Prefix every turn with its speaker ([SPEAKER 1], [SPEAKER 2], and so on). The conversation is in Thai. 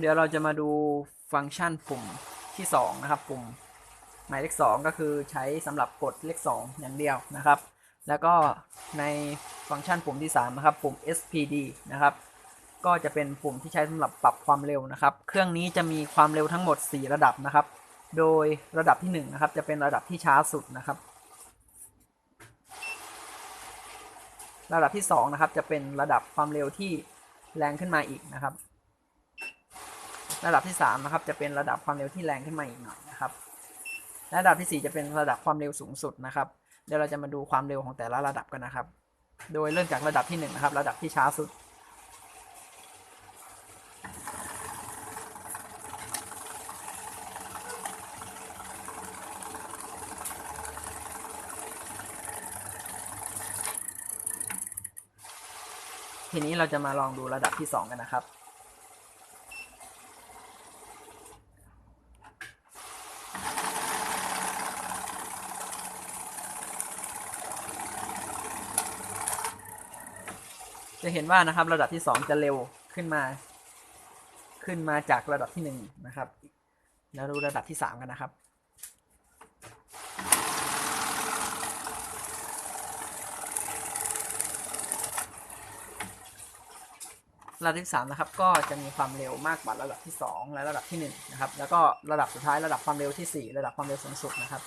[SPEAKER 1] เดี๋ยวเราจะมาดูฟังก์ชันปุ่มที่ 2 นะครับ ปุ่มหมายเลข 2 ก็คือใช้สำหรับกดเลข 2 อย่างเดียวนะครับ แล้วก็ในฟังก์ชันปุ่มที่ 3 นะครับ ปุ่ม SPD นะครับ ก็จะเป็นปุ่มที่ใช้สำหรับปรับความเร็วนะครับ เครื่องนี้จะมีความเร็วทั้งหมด 4 ระดับนะครับ โดยระดับที่ 1 นะครับ จะเป็นระดับที่ช้าสุดนะครับ ระดับที่ 2 นะครับ จะเป็นระดับความเร็วที่แรงขึ้นมาอีกนะครับ ระดับที่3นะครับจะเป็นระดับความเร็วที่แรงขึ้นมาอีกหน่อยนะครับระดับที่ 4 จะเป็นระดับความเร็วสูงสุดนะครับเดี๋ยวเราจะมาดูความเร็วของแต่ละระดับกันนะครับ โดยเริ่มจากระดับที่1นะครับระดับที่ช้าสุด ทีนี้เราจะมาลองดูระดับที่ 2 กันนะครับ จะเห็นว่านะครับระดับที่ 2 จะเร็วขึ้นมา ขึ้นมาจากระดับที่ 1 นะครับ แล้วดูระดับที่ 3 กันนะครับระดับที่3นะครับก็จะมีความเร็วมากกว่าระดับที่ 2 และระดับที่1นะครับแล้วก็ระดับสุดท้ายระดับความเร็วที่ 4 ระดับความเร็วสูงสุดนะครับ